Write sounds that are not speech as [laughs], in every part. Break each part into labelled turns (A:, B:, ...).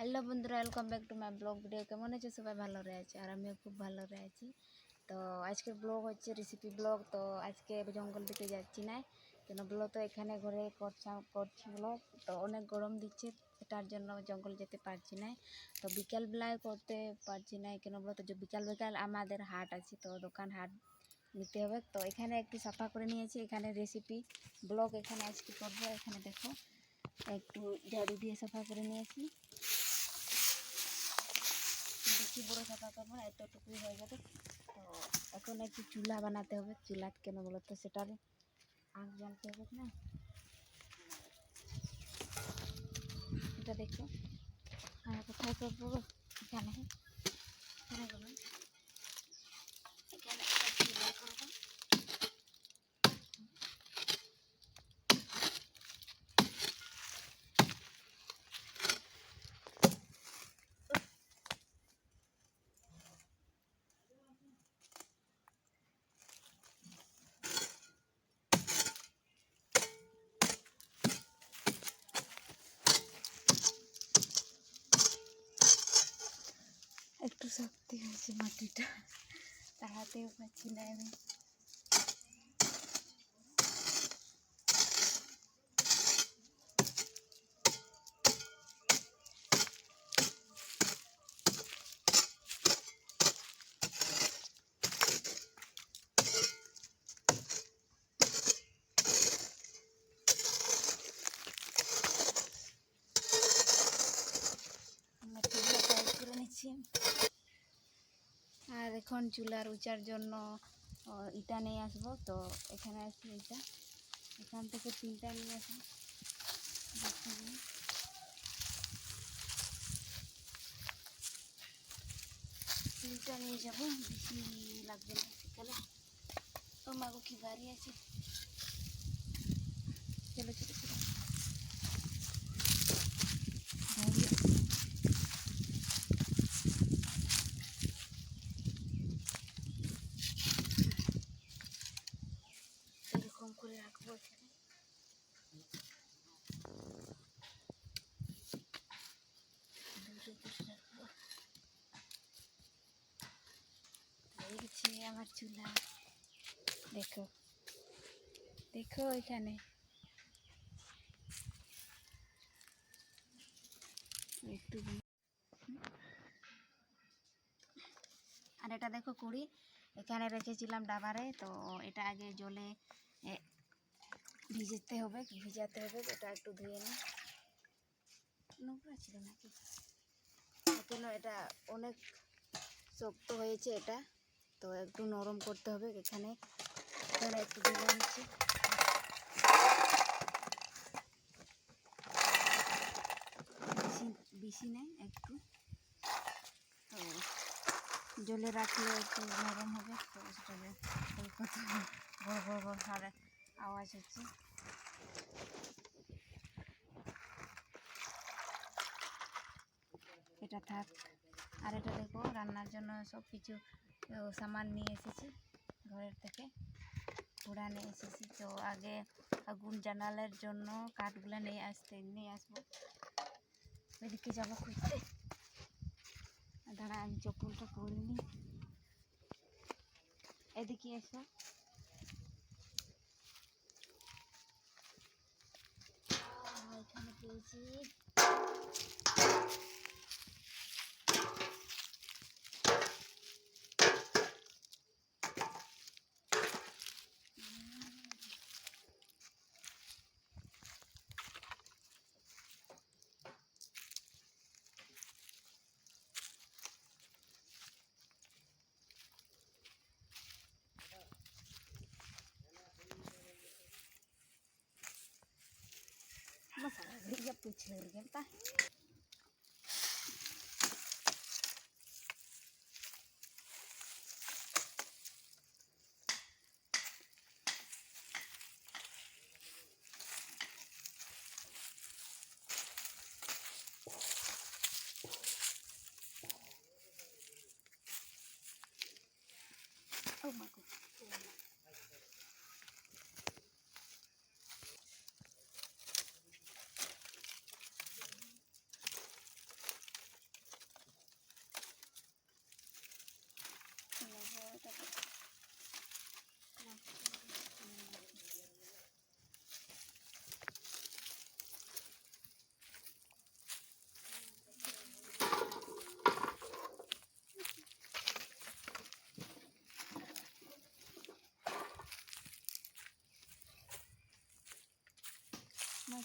A: Hello বন্ধুরা welcome back to my blog video কেমন আছে সবাই? ভালো রয়েছে, আর আমিও খুব ভালো রয়েছি। তো আজকের ব্লগ হচ্ছে রেসিপি ব্লগ তো আজকে জঙ্গল দিকে যাচ্ছি না, কেন বলো তো, এখানে ঘরে করছা, করছি ব্লগ তো অনেক গরম দিচ্ছে সেটার জন্য জঙ্গল যেতে পারছি না। তো বিকালবেলায় করতে পারছি না, কেন বলো তো, যে বিকাল বিকাল আমাদের হাট আছে, তো দোকান হাট নিতে হবে। তো এখানে একটু সাফা করে নিয়েছি, এখানে রেসিপি ব্লগ এখানে আজকে করব। এখানে দেখো, একটু ঝাড়ু দিয়ে সাফা করে নিয়েছি। বেশি বড়ো সাফা করব না এতটুকুই হয়ে যাবে তো এখন একটু চুলা বানাতে হবে। চুলা কেন বলো তো সেটার আগ জ্বালতে হবে না। এটা দেখো। আর কোথায় করব? এখানে। এখানে 电话接来了。এখন চুলার উচার জন্য ইটা নিয়ে আসব। তো এখানে আছে ইটা এখান থেকে তিনটা নিয়ে আসব। তিনটা নিয়ে যাব। বেশি লাগবে না ও মাগো কি গাড়ি আছে চলো চলো চলো গাড়ি আছে। এরকম করে রাখব এখানে দূরে দূরে রাখব গেছে আমার চুলা। দেখো। দেখো এখানে। একটু আর এটা দেখো কুড়ি। এখানে রেখেছিলাম ডাবারে, তো এটা আগে জলে ভিজাতে হবে ভিজাতে হবে এটা একটু ধুয়ে নিই। নোংরা ছিল নাকি? কেন এটা অনেক শক্ত হয়েছে এটা। তো একটু নরম করতে হবে, এখানে একটু দিয়ে নিচ্ছি বেশি নেই, একটু। তো জলে রাখলে একটু নরম হবে, তো সেটা কত বড় বড় বড় সারে আওয়াজ হচ্ছে। এটা থাক। আর এটা দেখো, রান্নার জন্য সব কিছু আহ, সামান নিয়ে এসেছি ঘরের থেকে পুরা নিয়ে এসেছি। তো আগে আগুন জানালার জন্য কাঠগুলো নিয়ে আসতে নিয়ে আসব। ওইদিকে যাব খুঁজতে দাঁড়া আমি চপ্পলটা পরিনি এদিকে এসো। এখানে পেয়েছি బియ్యపు చివరికెళ్తా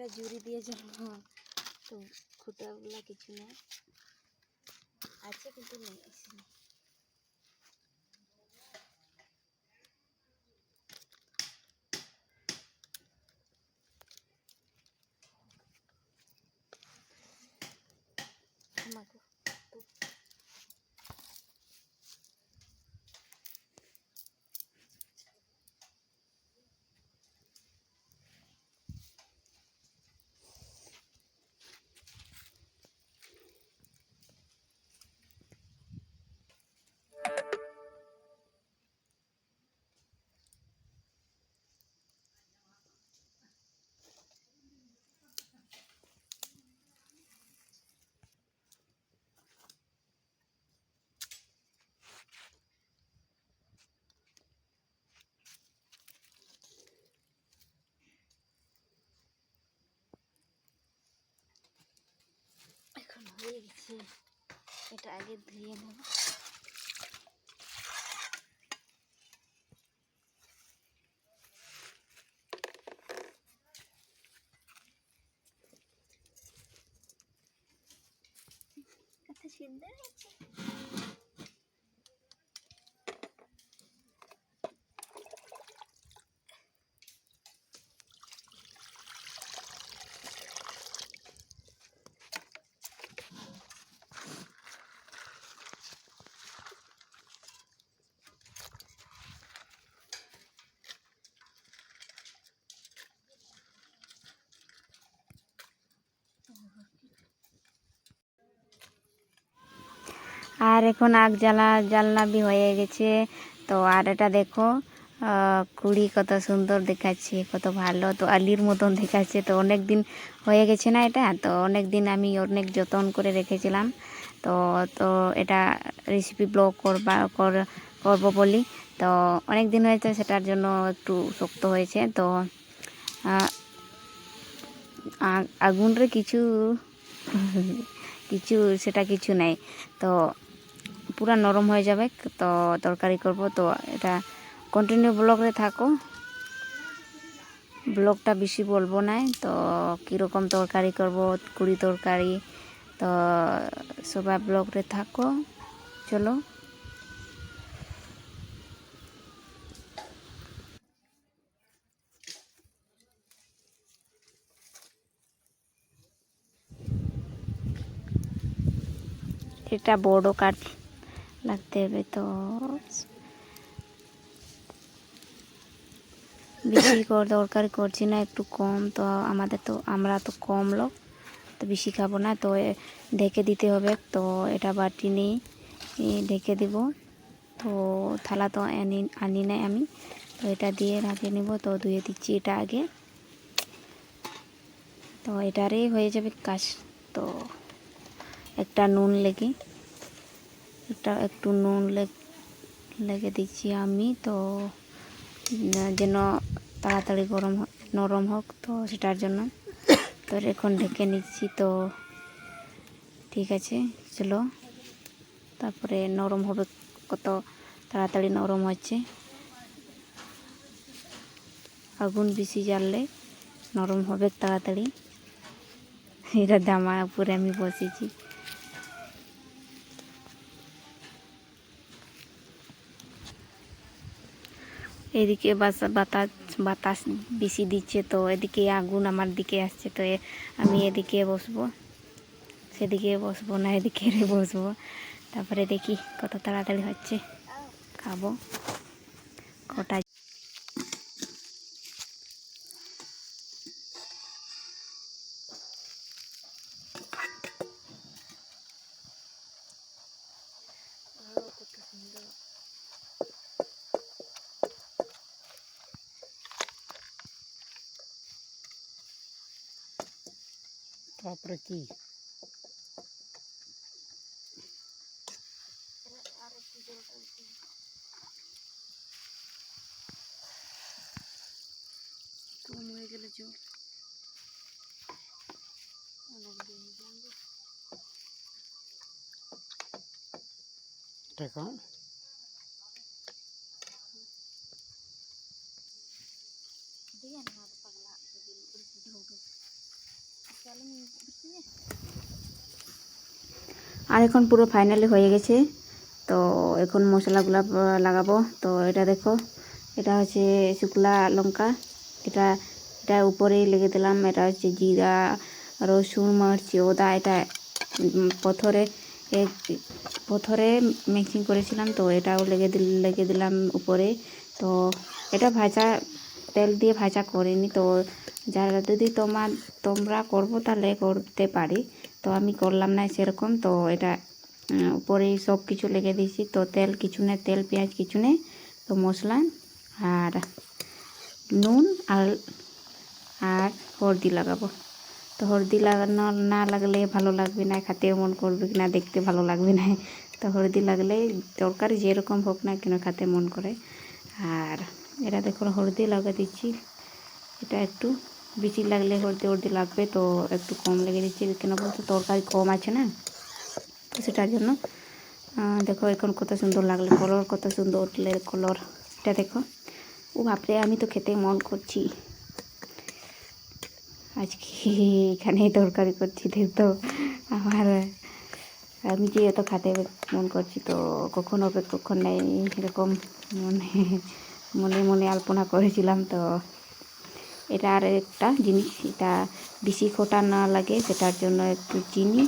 A: এটা জুড়ি দিয়ে জ্বলবো তো খুঁটাগুলা কিছু নেই আছে কিন্তু নেই এসে নেই আমাকে এখন হয়ে গেছে এটা আগে ধুয়ে নেব। সিদ্ধ হয়েছে আর এখন আগ জ্বালা, জ্বালনা বি হয়ে গেছে। তো আর এটা দেখো কুড়ি কত সুন্দর দেখাচ্ছে, কত ভালো। তো আলির মতন দেখাচ্ছে। তো অনেক দিন হয়ে গেছে না এটা? তো অনেক দিন আমি অনেক যতন করে রেখেছিলাম। তো তো এটা রেসিপি ব্লগ করবা, কর- করব বলি। তো অনেক দিন হয়েছে, সেটার জন্য একটু শক্ত হয়েছে। তো আগুনরে কিছু [laughs] কিছু, সেটা কিছু নাই। তো পুরা নরম হয়ে যাবে, তো তরকারি করব। তো এটা কন্টিনিউ ব্লগরে থাকো। ব্লগটা বেশি বলব না, তো কীরকম তরকারি করব, কুড়ি তরকারি, তো সবাই ব্লগরে থাকো। চলো। এটা বড় কাঠ। লাগতে হবে তো। বেশি কর দরকার করছি না, একটু কম তো আমাদের তো, আমরা তো কম লোক, তো বেশি খাব না, তো ঢেকে দিতে হবে, তো এটা বাটি এ ঢেকে দিব। তো থালা তো আনি আনি নাই আমি, তো এটা দিয়ে রাখে নিব, তো ধুয়ে দিচ্ছি এটা আগে। তো এটারই হয়ে যাবে কাজ, তো একটা নুন লেগে। এটা একটু নুন লেগ- দিচ্ছি আমি, তো যেন তাড়াতাড়ি গরম নরম হোক, তো সেটার জন্য। তো এখন ঢেকে নিচ্ছি, তো ঠিক আছে, চলো। তারপরে নরম হবে, কত তাড়াতাড়ি নরম হচ্ছে। আগুন বেশি জ্বাললে নরম হবে তাড়াতাড়ি। [laughs] এটা দামা উপরে আমি বসেছি। এদিকে বাসা বাতাস বাতাস বেশি দিচ্ছে তো, এদিকে আগুন আমার দিকে আসছে তো আমি এদিকে বসবো। সেদিকে বসবো না, এদিকে বসবো। তারপরে দেখি কত তাড়াতাড়ি হচ্ছে। খাব। কটা
B: তারপরে কি
A: আর একটু জলটা দিতে হবে। কম হয়ে গেলে জল অনেক দিয়ে দিলাম রে।
B: দেখা
A: দিয়ে না পাগলা যদি ঢোকে চলো দিচ্ছি আর এখন পুরো ফাইনালি হয়ে গেছে। তো এখন মশলাগুলো লাগাবো। তো এটা দেখো, এটা হচ্ছে শুকলা লঙ্কা। এটা এটা উপরেই লেগে দিলাম। এটা হচ্ছে জিরা, রসুন, মারচি, ওদা। এটা পথরে পথরে মিক্সিং করেছিলাম। তো এটাও লেগে লেগে দিলাম উপরে। তো এটা ভাজা, তেল দিয়ে ভাজা করিনি। তো যারা, যদি তোমার, তোমরা করব তাহলে করতে পারি। তো আমি করলাম না সেরকম। তো এটা উম, উপরে সব কিছু লেগে দিয়েছি। তো তেল কিছু নেই তেল পেঁয়াজ কিছু নেই তো মশলা আর নুন আর আর হলদি লাগাবো। তো হলদি লাগানো না লাগলে ভালো লাগবে না খেতে মন করবে কি না দেখতে ভালো লাগবে না। তো হলদি লাগলে তরকারি যেরকম হোক না কেন খেতে মন করে। আর এটা দেখো হলদি লাগা দিচ্ছি। এটা একটু বেশি লাগলে হলদি হলদি লাগবে, তো একটু কম লেগে দিচ্ছি কেন বলতো? তরকারি কম আছে না, তো সেটার জন্য দেখো এখন কত সুন্দর লাগল কলর কত সুন্দর উঠলে কলর এটা দেখো। ও বাপরে, আমি তো খেতে মন করছি। আজকে এখানে তরকারি করছি তো, আমার, আমি যে এত খেতে মন করছি তো কখন হবে কখন নেই, এরকম মনে মনে মনে আলপনা করেছিলাম তো। এটা আর একটা জিনিস, এটা বেশি খোটা না লাগে সেটার জন্য একটু চিনি,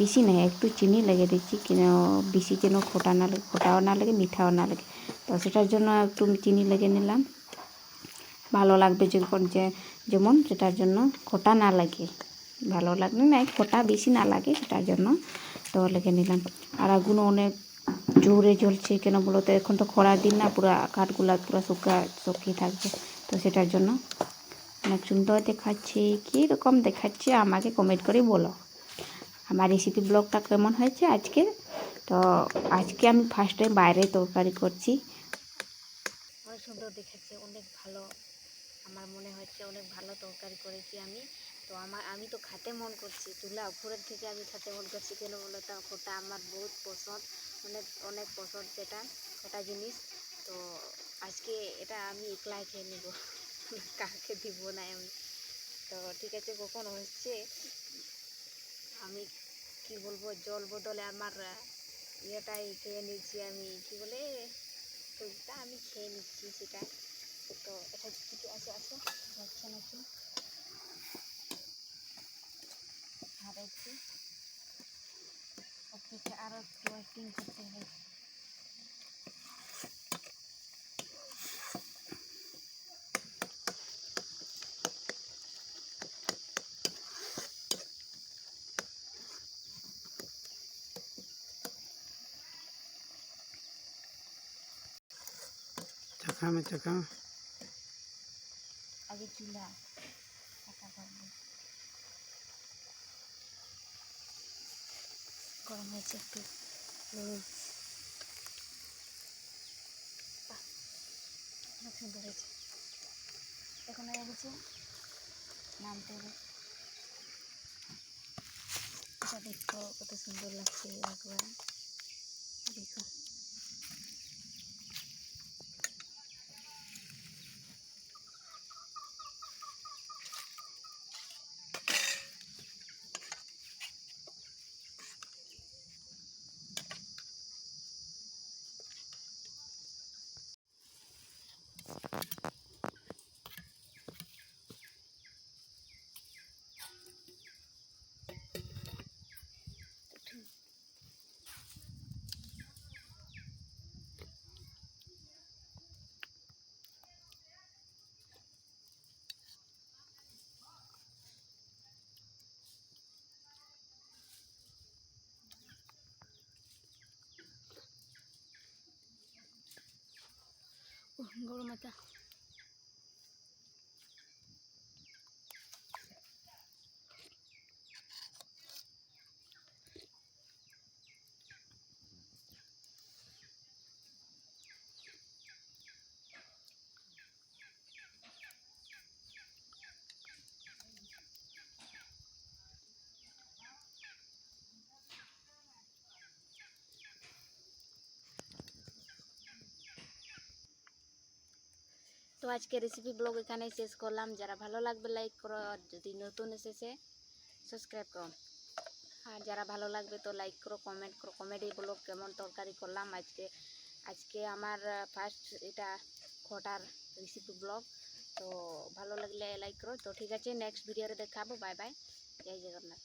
A: বেশি নেই একটু চিনি লেগে দিচ্ছি, কেন বেশি যেন খোটা না লাগে খোটাও না লাগে, মিঠাও না লাগে। তো সেটার জন্য একটু চিনি লেগে নিলাম। ভালো লাগবে যখন যে, যেমন সেটার জন্য খোটা না লাগে, ভালো লাগবে না খোটা বেশি না লাগে সেটার জন্য তো লেগে নিলাম। আর আগুনও অনেক জোরে জ্বলছে, কেন বলো তো, এখন তো খরার দিন না, পুরো কাঠগুলা পুরো শুকা, শুকিয়ে থাকবে, তো সেটার জন্য অনেক সুন্দর দেখাচ্ছে কীরকম দেখাচ্ছে আমাকে কমেন্ট করে বলো। আমার রেসিপি ব্লগটা কেমন হয়েছে আজকে তো আজকে আমি ফার্স্ট টাইম বাইরে তরকারি করছি। অনেক সুন্দর দেখাচ্ছে, অনেক ভালো। আমার মনে হচ্ছে অনেক ভালো তরকারি করেছি আমি। তো আমার, আমি তো খাতে মন করছি। চুলা উপরের থেকে আমি খাতে মন করছি। কেন বলো তো? ওটা আমার বহুত পছন্দ। অনেক অনেক পছন্দ সেটা ওটা জিনিস। তো আজকে এটা আমি একলাই খেয়ে নেব। কাকে দিব না আমি তো ঠিক আছে, কখন হচ্ছে আমি কি বলব, জল বদলে আমার ইয়েটাই খেয়ে নিচ্ছি আমি। কি বলে? ওইটা আমি খেয়ে নিচ্ছি সেটা। তো এটা কিছু আছে আছে? যাচ্ছে নাকি? আর একটু। অপেক্ষা আরও একটু করতে হবে
B: চাকা মে চাকা
A: আগে চুলা গরম হয়েছে একটু অনেক সুন্দর হয়েছে। এখন হয়ে গেছে নামতে হবে। দেখো কত সুন্দর লাগছে একবার। দেখো। গরু মাথা তো আজকে রেসিপি ব্লগ এখানেই শেষ করলাম। যারা ভালো লাগবে লাইক করো। আর যদি নতুন এসেছে সাবস্ক্রাইব করো। আর যারা ভালো লাগবে তো লাইক করো কমেন্ট করো। কমেডি ব্লগ কেমন তরকারি করলাম আজকে। আজকে আমার ফার্স্ট এটা খটার রেসিপি ব্লগ তো ভালো লাগলে লাইক করো। তো ঠিক আছে নেক্সট ভিডিওরে দেখাবো। বাই বাই জয় জগন্নাথ।